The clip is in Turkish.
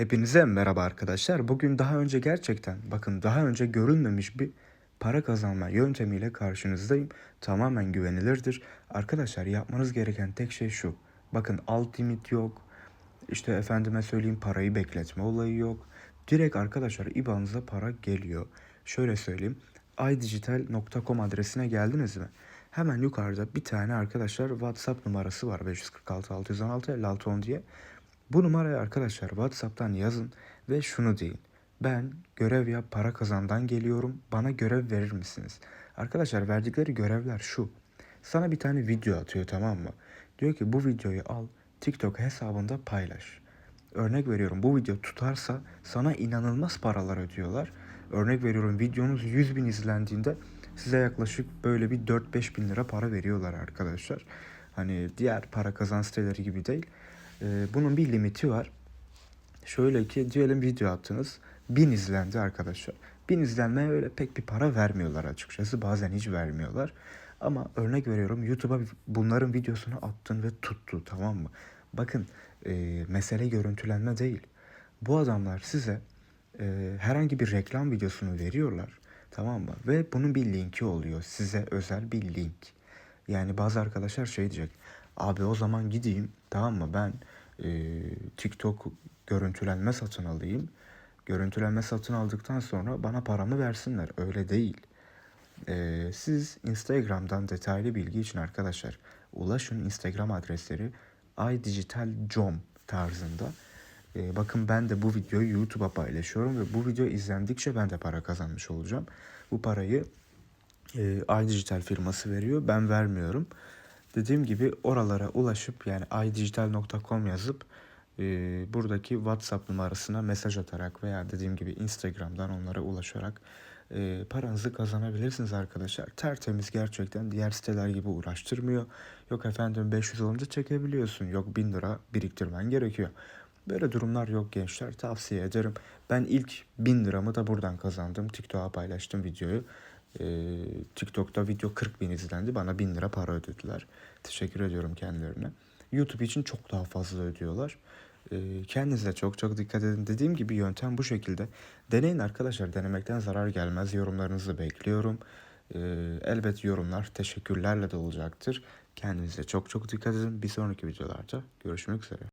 Hepinize merhaba arkadaşlar. Bugün daha önce gerçekten bakın daha önce görülmemiş bir para kazanma yöntemiyle karşınızdayım. Tamamen güvenilirdir. Arkadaşlar yapmanız gereken tek şey şu. Bakın alt limit yok. İşte efendime söyleyeyim parayı bekletme olayı yok. Direkt arkadaşlar IBAN'ınıza para geliyor. Şöyle söyleyeyim. idigital.com adresine geldiniz mi? Hemen yukarıda bir tane arkadaşlar WhatsApp numarası var 546 616 56 10 diye. Bu numaraya arkadaşlar WhatsApp'tan yazın ve şunu deyin. Ben görev yap para kazandan geliyorum. Bana görev verir misiniz? Arkadaşlar verdikleri görevler şu. Sana bir tane video atıyor tamam mı? Diyor ki bu videoyu al TikTok hesabında paylaş. Örnek veriyorum bu video tutarsa sana inanılmaz paralar ödüyorlar. Örnek veriyorum videonuz 100 bin izlendiğinde size yaklaşık böyle bir 4-5 bin lira para veriyorlar arkadaşlar. Hani diğer para kazan siteleri gibi değil. Ee, bunun bir limiti var. Şöyle ki diyelim video attınız. 1000 izlendi arkadaşlar. 1000 izlenmeye öyle pek bir para vermiyorlar açıkçası. Bazen hiç vermiyorlar. Ama örnek veriyorum YouTube'a bunların videosunu attın ve tuttu tamam mı? Bakın e, mesele görüntülenme değil. Bu adamlar size e, herhangi bir reklam videosunu veriyorlar tamam mı? Ve bunun bir linki oluyor. Size özel bir link. Yani bazı arkadaşlar şey diyecek. Abi o zaman gideyim tamam mı ben e, TikTok görüntülenme satın alayım. Görüntülenme satın aldıktan sonra bana paramı versinler. Öyle değil. E, siz Instagram'dan detaylı bilgi için arkadaşlar ulaşın Instagram adresleri idigitaljom tarzında. E, bakın ben de bu videoyu YouTube'a paylaşıyorum ve bu video izlendikçe ben de para kazanmış olacağım. Bu parayı e, iDigital firması veriyor. Ben vermiyorum. Dediğim gibi oralara ulaşıp yani idigital.com yazıp e, buradaki WhatsApp numarasına mesaj atarak veya dediğim gibi Instagram'dan onlara ulaşarak e, paranızı kazanabilirsiniz arkadaşlar. Tertemiz gerçekten diğer siteler gibi uğraştırmıyor. Yok efendim 500 olunca çekebiliyorsun. Yok 1000 lira biriktirmen gerekiyor. Böyle durumlar yok gençler. Tavsiye ederim. Ben ilk 1000 liramı da buradan kazandım. TikTok'a paylaştım videoyu. Ee, TikTok'ta video 40 bin izlendi. Bana 1000 lira para ödediler. Teşekkür ediyorum kendilerine. YouTube için çok daha fazla ödüyorlar. Ee, kendinize çok çok dikkat edin. Dediğim gibi yöntem bu şekilde. Deneyin arkadaşlar. Denemekten zarar gelmez. Yorumlarınızı bekliyorum. Ee, elbet yorumlar teşekkürlerle de olacaktır. Kendinize çok çok dikkat edin. Bir sonraki videolarda görüşmek üzere.